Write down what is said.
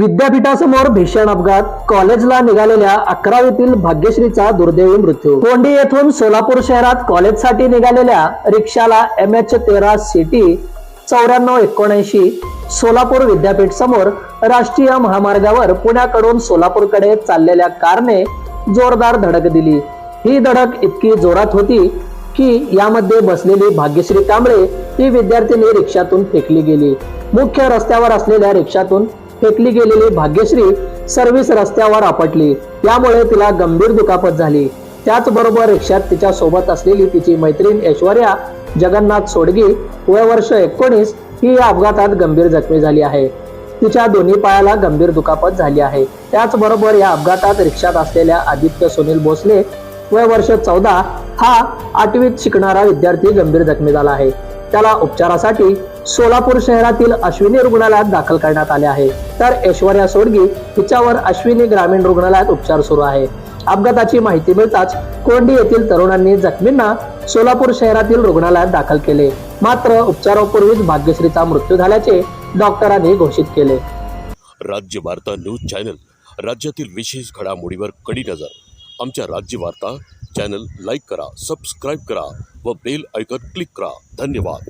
विद्यापीठासमोर भीषण अपघात. कॉलेजला निघालेल्या अकरावीतील भाग्यश्रीचा दुर्दैवी मृत्यू. कोंडी येथून सोलापूर शहरात कॉलेजसाठी निघालेल्या रिक्षाला एम एच तेरा सिटी चौऱ्याण्णव एकोणऐंशी सोलापूर विद्यापीठ समोर राष्ट्रीय महामार्गावर पुण्याकडून सोलापूरकडे चाललेल्या कारने जोरदार धडक दिली. ही धडक इतकी जोरात होती की यामध्ये बसलेली भाग्यश्री कांबळे ही विद्यार्थिनी रिक्षातून फेकली गेली. मुख्य रस्त्यावर असलेल्या रिक्षातून फेकली गेलेली भाग्यश्री सर्व्हिस रस्त्यावर आपटली. त्यामुळे तिला गंभीर दुखापत झाली. त्याचबरोबर रिक्षात तिच्या सोबत असलेली तिची मैत्रीण ऐश्वर्या जगन्नाथ सोडगी वय वर्ष एकोणीस ही या अपघातात गंभीर जखमी झाली आहे. तिच्या दोन्ही पायाला गंभीर दुखापत झाली आहे. त्याचबरोबर या अपघातात रिक्षात असलेल्या आदित्य सुनील भोसले वय वर्ष चौदा हा आठवीत शिकणारा विद्यार्थी गंभीर जखमी झाला आहे. त्याला उपचारासाठी सोलापूर शहरातील अश्विनी रुग्णालयात दाखल करण्यात आले आहे. तर ऐश्वर्या सोडगी हिच्यावर अश्विनी ग्रामीण रुग्णालयात उपचार सुरू आहे. अपघाताची माहिती मिळताच कोंडी येथील तरुणांनी जखमींना सोलापूर शहरातील रुग्णालयात दाखल केले. मात्र उपचारापूर्वीच भाग्यश्रीचा मृत्यू झाल्याचे डॉक्टरांनी घोषित केले. राज्य वार्ता न्यूज चॅनल राज्यातील विशेष घडामोडीवर कडी नजर. आमच्या राज्य वार्ता चॅनल लाईक करा सबस्क्राईब करा व बेल ऐकत क्लिक करा. धन्यवाद.